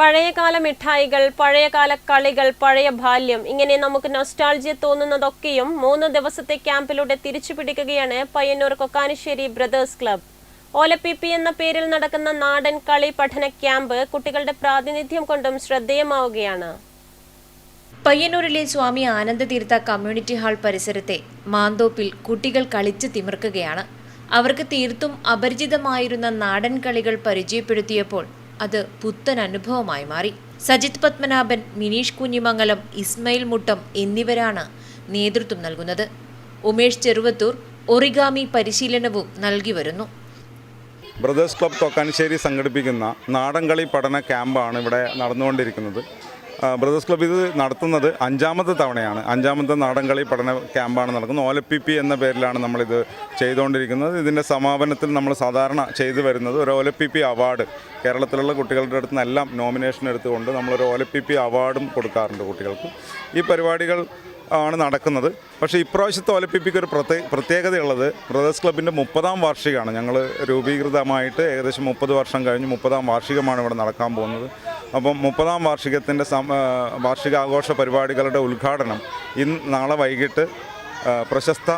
പഴയകാല മിഠായികൾ പഴയകാല കളികൾ പഴയ ബാല്യം ഇങ്ങനെ നമുക്ക് നൊസ്റ്റാൾജിയ തോന്നുന്നതൊക്കെയും മൂന്ന് ദിവസത്തെ ക്യാമ്പിലൂടെ തിരിച്ചു പിടിക്കുകയാണ് പയ്യന്നൂർ കൊക്കാനശ്ശേരി ബ്രദേഴ്സ് ക്ലബ്. ഓലപ്പിപ്പി എന്ന പേരിൽ നടക്കുന്ന നാടൻ കളി പഠന ക്യാമ്പ് കുട്ടികളുടെ പ്രാതിനിധ്യം കൊണ്ടും ശ്രദ്ധേയമാവുകയാണ്. പയ്യന്നൂരിലെ സ്വാമി ആനന്ദതീർത്ഥ കമ്മ്യൂണിറ്റി ഹാൾ പരിസരത്തെ മാന്തോപ്പിൽ കുട്ടികൾ കളിച്ച് തിമിർക്കുകയാണ്. അവർക്ക് തീർത്തും അപരിചിതമായിരുന്ന നാടൻ കളികൾ പരിചയപ്പെടുത്തിയപ്പോൾ അത് പുത്തൻ അനുഭവമായി മാറി. സജിത് പത്മനാഭൻ മിനീഷ് കുഞ്ഞിമംഗലം ഇസ്മയിൽ മുട്ടം എന്നിവരാണ് നേതൃത്വം നൽകുന്നത്. ഉമേഷ് ചെറുവത്തൂർ ഒറിഗാമി പരിശീലനവും നൽകി വരുന്നു. ബ്രദേഴ്സ് ക്ലബ് തൊക്കാനശ്ശേരി സംഘടിപ്പിക്കുന്ന നാടൻകളി പഠന ക്യാമ്പാണ് ഇവിടെ നടന്നുകൊണ്ടിരിക്കുന്നത്. ബ്രദേഴ്സ് ക്ലബ്ബ് ഇത് നടത്തുന്നത് അഞ്ചാമത്തെ തവണയാണ്. അഞ്ചാമത്തെ നാടൻകളി പഠന ക്യാമ്പാണ് നടക്കുന്നത്. ഓലപ്പി പി എന്ന പേരിലാണ് നമ്മളിത് ചെയ്തുകൊണ്ടിരിക്കുന്നത്. ഇതിന്റെ സമാപനത്തിൽ നമ്മൾ സാധാരണ ചെയ്തു വരുന്നത് ഒരു ഓലപ്പി പി അവാർഡ്. കേരളത്തിലുള്ള കുട്ടികളുടെ അടുത്ത് നിന്നെല്ലാം നോമിനേഷൻ എടുത്തുകൊണ്ട് നമ്മളൊരു ഓലപ്പി പി അവാർഡും കൊടുക്കാറുണ്ട് കുട്ടികൾക്ക്. ഈ പരിപാടികൾ ആണ് നടക്കുന്നത്. പക്ഷേ ഇപ്രാവശ്യത്തെ ഒലിമ്പിക്ക് ഒരു പ്രത്യേക പ്രത്യേകതയുള്ളത് ബ്രദേഴ്സ് ക്ലബിന്റെ മുപ്പതാം വാർഷികമാണ്. ഞങ്ങൾ രൂപീകൃതമായിട്ട് ഏകദേശം മുപ്പത് വർഷം കഴിഞ്ഞ് മുപ്പതാം വാർഷികമാണ് ഇവിടെ നടക്കാൻ പോകുന്നത്. അപ്പം മുപ്പതാം വാർഷികത്തിന്റെ ആ, വാർഷികാഘോഷ പരിപാടികളുടെ ഉദ്ഘാടനം ഇന്ന് നാളെ വൈകിട്ട് പ്രശസ്ത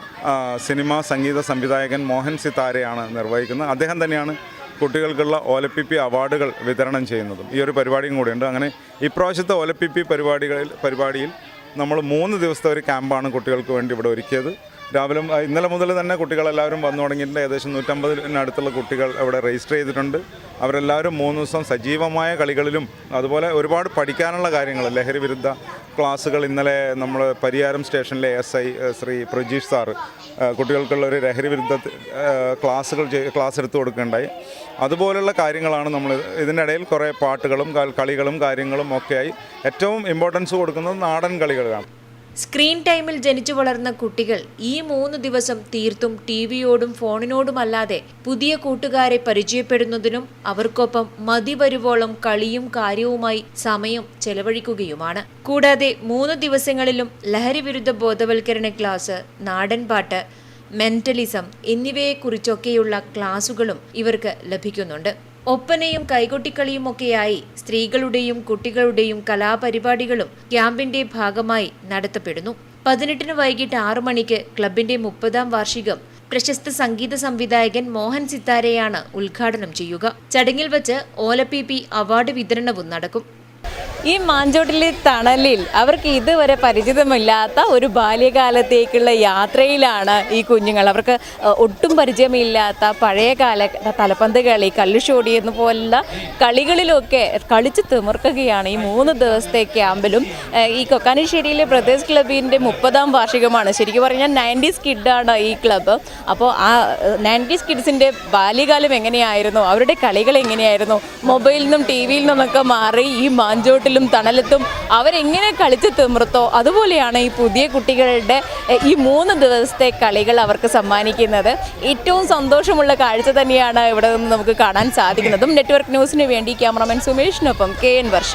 സിനിമ സംഗീത സംവിധായകൻ മോഹൻ സിതാരയാണ് നിർവഹിക്കുന്നത്. അദ്ദേഹം തന്നെയാണ് കുട്ടികൾക്കുള്ള ഓലപ്പിപ്പി അവാർഡുകൾ വിതരണം ചെയ്യുന്നതും. ഈ ഒരു പരിപാടിയും കൂടിയുണ്ട്. അങ്ങനെ ഇപ്രാവശ്യത്തെ ഓലപ്പിപ്പി പരിപാടികളിൽ പരിപാടിയിൽ നമ്മൾ മൂന്ന് ദിവസത്തെ ഒരു ക്യാമ്പാണ് കുട്ടികൾക്ക് വേണ്ടി ഇവിടെ ഒരുക്കിയത്. രാവിലെ ഇന്നലെ മുതൽ തന്നെ കുട്ടികളെല്ലാവരും വന്നു തുടങ്ങിയിട്ടുണ്ട്. ഏകദേശം നൂറ്റമ്പതിനടുത്തുള്ള കുട്ടികൾ അവിടെ രജിസ്റ്റർ ചെയ്തിട്ടുണ്ട്. അവരെല്ലാവരും മൂന്ന് ദിവസം സജീവമായ കളികളിലും അതുപോലെ ഒരുപാട് പഠിക്കാനുള്ള കാര്യങ്ങൾ ലഹരി വിരുദ്ധ ക്ലാസ്സുകൾ ഇന്നലെ നമ്മൾ പരിയാരം സ്റ്റേഷനിലെ S I Shri Prajeesh sir കുട്ടികൾക്കുള്ള ഒരു ലഹരി വിരുദ്ധ ക്ലാസ്സുകൾ ക്ലാസ് എടുത്തു കൊടുക്കുകയുണ്ടായി. അതുപോലുള്ള കാര്യങ്ങളാണ് നമ്മൾ ഇതിനിടയിൽ കുറേ പാട്ടുകളും കളികളും കാര്യങ്ങളും ഒക്കെയായി ഏറ്റവും ഇമ്പോർട്ടൻസ് കൊടുക്കുന്നത് നാടൻ കളികളാണ്. സ്ക്രീൻ ടൈമിൽ ജനിച്ചു വളർന്ന കുട്ടികൾ ഈ മൂന്ന് ദിവസം തീർത്തും ടിവിയോടും ഫോണിനോടുമല്ലാതെ പുതിയ കൂട്ടുകാരെ പരിചയപ്പെടുന്നതിനും അവർക്കൊപ്പം മതി വരുവോളം കളിയും കാര്യവുമായി സമയം ചെലവഴിക്കുകയുമാണ്. കൂടാതെ മൂന്ന് ദിവസങ്ങളിലും ലഹരി വിരുദ്ധ ബോധവൽക്കരണ ക്ലാസ് നാടൻപാട്ട് മെന്റലിസം എന്നിവയെക്കുറിച്ചൊക്കെയുള്ള ക്ലാസുകളും ഇവർക്ക് ലഭിക്കുന്നുണ്ട്. ഒപ്പനയും കൈകൊട്ടിക്കളിയും ഒക്കെയായി സ്ത്രീകളുടെയും കുട്ടികളുടെയും കലാപരിപാടികളും ക്യാമ്പിന്റെ ഭാഗമായി നടത്തപ്പെടുന്നു. പതിനെട്ടിന് വൈകിട്ട് ആറു മണിക്ക് ക്ലബിന്റെ മുപ്പതാം വാർഷികം പ്രശസ്ത സംഗീത സംവിധായകൻ മോഹൻ സിത്താരയാണ് ഉദ്ഘാടനം ചെയ്യുക. ചടങ്ങിൽ വച്ച് ഓലപ്പി അവാർഡ് വിതരണവും നടക്കും. ഈ മാഞ്ചോട്ടിലെ തണലിൽ അവർക്ക് ഇതുവരെ പരിചിതമില്ലാത്ത ഒരു ബാല്യകാലത്തേക്കുള്ള യാത്രയിലാണ് ഈ കുഞ്ഞുങ്ങൾ. അവർക്ക് ഒട്ടും പരിചയമില്ലാത്ത പഴയകാല തലപ്പന്ത് കളി കല്ലുഷോടി എന്ന പോലുള്ള കളികളിലൊക്കെ കളിച്ച് തിമിർക്കുകയാണ് ഈ മൂന്ന് ദിവസത്തെ ക്യാമ്പിലും. ഈ കൊക്കാനിശ്ശേരിയിലെ ബ്രദേഴ്സ് ക്ലബിന്റെ മുപ്പതാം വാർഷികമാണ്. ശരിക്കും പറഞ്ഞാൽ നയന്റീസ് കിഡാണ് ഈ ക്ലബ്ബ് അപ്പോൾ ആ നയന്റീസ് കിഡ്സിന്റെ ബാല്യകാലം എങ്ങനെയായിരുന്നു? അവരുടെ കളികൾ എങ്ങനെയായിരുന്നു? മൊബൈലിൽ നിന്നും ടി വിയിൽ നിന്നൊക്കെ മാറി ഈ മാഞ്ചോട്ടിലും തണലത്തും അവരെങ്ങനെ കളിച്ച് തിമിർത്തോ അതുപോലെയാണ് ഈ പുതിയ കുട്ടികളുടെ ഈ മൂന്ന് ദിവസത്തെ കളികൾ അവർക്ക് സമ്മാനിക്കുന്നത്. ഏറ്റവും സന്തോഷമുള്ള കാഴ്ച തന്നെയാണ് ഇവിടെ നിന്ന് നമുക്ക് കാണാൻ സാധിക്കുന്നതും. നെറ്റ്വർക്ക് ന്യൂസിന് വേണ്ടി ക്യാമറമാൻ സുമേഷിനൊപ്പം കെ എൻ വർഷ.